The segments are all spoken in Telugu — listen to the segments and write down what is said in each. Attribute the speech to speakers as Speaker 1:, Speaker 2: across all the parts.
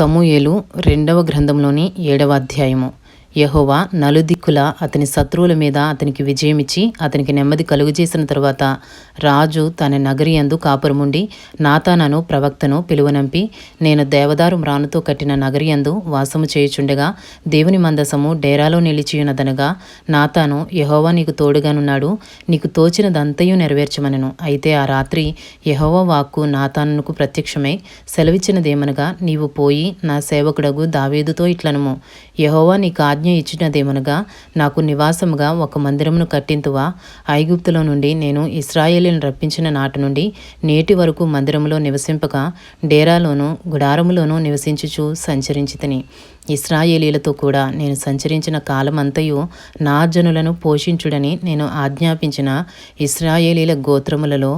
Speaker 1: సమూయేలు రెండవ గ్రంథంలోని ఏడవ అధ్యాయము. యహోవా నలుదిక్కుల అతని శత్రువుల మీద అతనికి విజయమిచ్చి అతనికి నెమ్మది కలుగజేసిన తరువాత రాజు తన నగరియందు కాపురముండి నాతానను ప్రవక్తను పిలువనంపి నేను దేవదారు మ్రానుతో కట్టిన నగరియందు వాసము చేయుచుండగా దేవుని మందసము డేరాలో నిలిచియున్నదనగా నాతాను యహోవా నీకు తోడుగానున్నాడు నీకు తోచినదంతయు నెరవేర్చమనెను. అయితే ఆ రాత్రి యహోవా వాక్కు నాతానుకు ప్రత్యక్షమై సెలవిచ్చినదేమనగా నీవు పోయి నా సేవకుడగు దావేదుతో ఇట్లనము. యహోవా నీ నీకు ఆజ్ఞ ఇచ్చినదేమనగా నాకు నివాసముగా ఒక మందిరమును కట్టింతువా? ఐగుప్తులో నుండి నేను ఇస్రాయేలీని రప్పించిన నాటి నుండి నేటి వరకు మందిరములో నివసింపక డేరాలోను గుడారములోను నివసించుచు సంచరించితిని. ఇస్రాయేలీలతో కూడా నేను సంచరించిన కాలమంతయు నా జనులను పోషించుడని నేను ఆజ్ఞాపించిన ఇస్రాయేలీల గోత్రములలో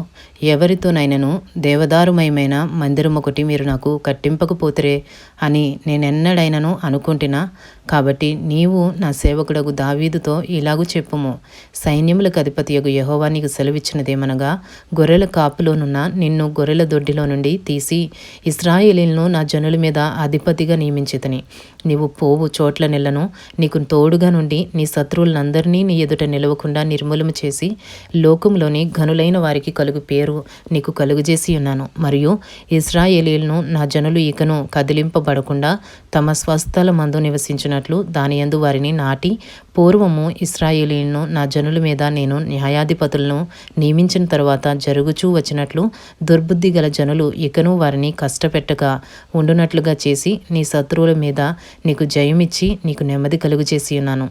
Speaker 1: ఎవరితోనైనను దేవదారుమయమైన మందిరం ఒకటి మీరు నాకు కట్టింపకపోతురే అని నేనెన్నడైనను అనుకుంటున్నా కాబట్టి నీవు నా సేవకుడగు దావీదుతో ఇలాగూ చెప్పుము. సైన్యములకు అధిపతియగు యహోవా నీకు సెలవిచ్చినదేమనగా గొర్రెల కాపులోనున్న నిన్ను గొర్రెల దొడ్డిలో నుండి తీసి ఇస్రాయేలీలను నా జనుల మీద అధిపతిగా నియమించితని. నీవు పోవు చోట్ల నెలను నీకు తోడుగా నుండి నీ శత్రువులందరినీ నీ ఎదుట నిలవకుండా నిర్మూలన చేసి లోకంలోని ఘనులైన వారికి కలుగు పేరు నీకు కలుగజేసి ఉన్నాను. మరియు ఇస్రాయేలీలను నా జనులు ఇకను కదిలింపబడకుండా తమ స్వస్థల మందు నివసించినట్లు దాని యందు వారిని నాటి పూర్వము ఇస్రాయేలీలను నా జనుల మీద నేను న్యాయాధిపతులను నియమించిన తరువాత జరుగుచూ వచ్చినట్లు దుర్బుద్ధి గల జనులు ఇకను వారిని కష్టపెట్టగా ఉండునట్లుగా చేసి నీ శత్రువుల మీద నీకు జయమిచ్చి నీకు నెమ్మది కలుగు చేసి ఉన్నాను.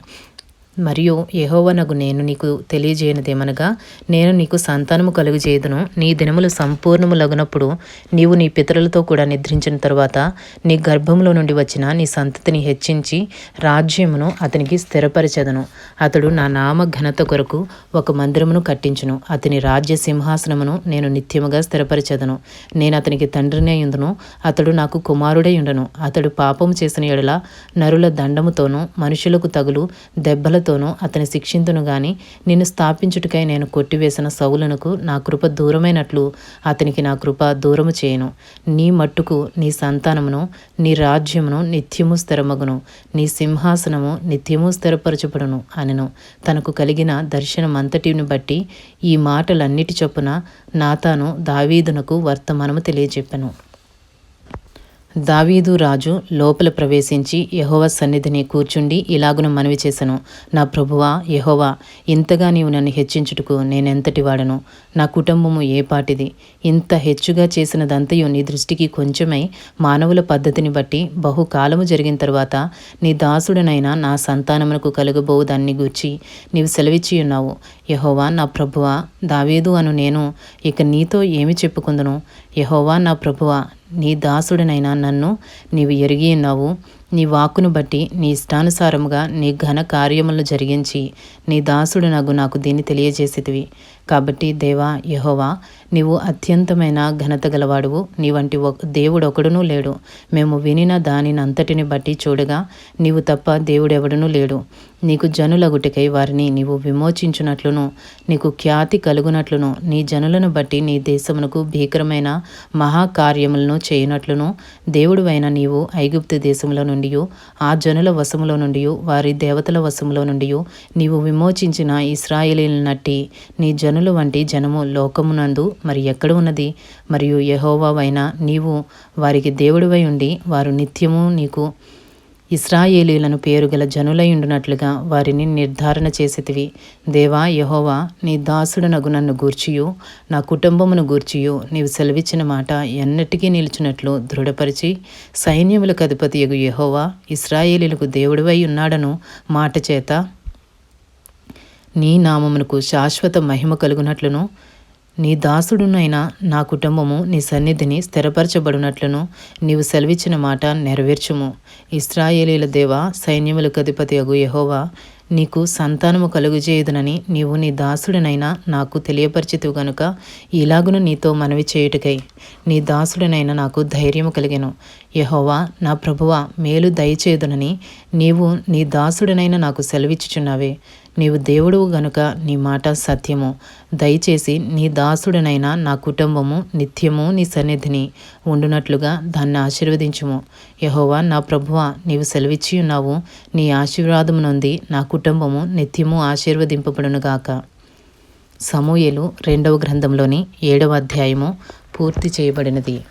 Speaker 1: మరియు యహోవనగు నేను నీకు తెలియజేయనిదేమనగా నేను నీకు సంతానము కలుగజేయదును. నీ దినములు సంపూర్ణము లగునప్పుడు నీవు నీ పితరులతో కూడా నిద్రించిన తరువాత నీ గర్భంలో నుండి వచ్చిన నీ సంతతిని హెచ్చించి రాజ్యమును అతనికి స్థిరపరచదను. అతడు నా నామ ఘనత కొరకు ఒక మందిరమును కట్టించును. అతని రాజ్య సింహాసనమును నేను నిత్యముగా స్థిరపరచదను. నేను అతనికి తండ్రినే ఉందును అతడు నాకు కుమారుడై ఉండను. అతడు పాపము చేసిన ఎడల నరుల దండముతోనూ మనుషులకు తగులు దెబ్బల కృపతోనూ అతని శిక్షింతును గాని నిన్ను స్థాపించుటకై నేను కొట్టివేసిన సౌలనుకు నా కృప దూరమైనట్లు అతనికి నా కృప దూరము చేయను. నీ మట్టుకు నీ సంతానమును నీ రాజ్యమును నిత్యము స్థిరమగును. నీ సింహాసనము నిత్యము స్థిరపరచబడును అనెను. తనకు కలిగిన దర్శనమంతటిని బట్టి ఈ మాటలన్నిటి చొప్పున నాతాను దావీదునకు వర్తమానము తెలియజెప్పెను. దావీదు రాజు లోపల ప్రవేశించి యహోవ సన్నిధిని కూర్చుండి ఇలాగున మనవి చేశాను నా ప్రభువా యహోవా ఇంతగా నీవు నన్ను హెచ్చించుటకు నేనెంతటి వాడను? నా కుటుంబము ఏ పాటిది? ఇంత హెచ్చుగా చేసినదంతయు నీ దృష్టికి కొంచెమై మానవుల పద్ధతిని బట్టి బహుకాలము జరిగిన తరువాత నీ దాసుడనైనా నా సంతానమునకు కలుగబోవు దాన్ని గూర్చి నీవు సెలవిచ్చి ఉన్నావు. యహోవా నా ప్రభువా దావీదు అను నేను ఇక నీతో ఏమి చెప్పుకుందును? యహోవా నా ప్రభువా నీ దాసుడినైనా నన్ను నీవు ఎరిగి ఉన్నావు. నీ వాక్కును బట్టి నీ ఇష్టానుసారముగా నీ ఘన కార్యములను జరిగించి నీ దాసుడు నగు నాకు దీన్ని తెలియజేసేదివి కాబట్టి దేవా యహోవా నీవు అత్యంతమైన ఘనత గలవాడువు. నీ వంటి దేవుడు ఒకడునూ లేడు. మేము వినిన దానిని అంతటిని బట్టి చూడగా నీవు తప్ప దేవుడెవడునూ లేడు. నీకు జనులగుటికై వారిని నీవు విమోచించునట్లును నీకు ఖ్యాతి కలుగునట్లును నీ జనులను బట్టి నీ దేశమునకు భీకరమైన మహాకార్యములను చేయునట్లును. దేవుడువైన నీవు ఐగుప్తు దేశంలో నుండి ఆ జనుల వశములో నుండి వారి దేవతల వశములో నుండి నీవు విమోచించిన ఇస్రాయేలీలను నట్టి నీ జనులు వంటి జనము లోకమునందు మరి ఎక్కడ ఉన్నది? మరియు యహోవావైన నీవు వారికి దేవుడివై ఉండి వారు నిత్యము నీకు ఇస్రాయేలీలను పేరుగల జనులయుండునట్లుగా వారిని నిర్ధారణ చేసేటివి దేవా యహోవా నీ దాసుడనగు నన్ను గూర్చియు నా కుటుంబమును గూర్చియు నీవు సెలవిచ్చిన మాట ఎన్నటికీ నిలిచినట్లు దృఢపరిచి సైన్యములకు అధిపతియగు యహోవా ఇస్రాయేలీలకు దేవుడివై ఉన్నాడను మాట చేత నీ నామమునకు శాశ్వత మహిమ కలుగునట్లును నీ దాసుడునైన నా కుటుంబము నీ సన్నిధిని స్థిరపరచబడినట్లును నీవు సెలవిచ్చిన మాట నెరవేర్చుము. ఇస్రాయేలీల దేవ సైన్యములకు అధిపతి అగు యహోవా నీకు సంతానము కలుగుజేయుదునని నీవు నీ దాసుడినైనా నాకు తెలియపరిచితివు గనుక ఇలాగును నీతో మనవి చేయుటకై. నీ దాసుడినైనా నాకు ధైర్యము కలిగెను. యహోవా నా ప్రభువ మేలు దయచేదునని నీవు నీ దాసుడినైనా నాకు సెలవిచ్చుచున్నావే. నీవు దేవుడువు గనుక నీ మాట సత్యము. దయచేసి నీ దాసుడనైన నా కుటుంబము నిత్యము నీ సన్నిధిని ఉండునట్లుగా దాన్ని ఆశీర్వదించుము. యహోవా నా ప్రభువ నీవు సెలవిచ్చి ఉన్నావు. నీ ఆశీర్వాదము నొంది నా కుటుంబము నిత్యము ఆశీర్వదింపబడునుగాక సమూయలు రెండవ గ్రంథంలోని ఏడవ అధ్యాయము పూర్తి చేయబడినది.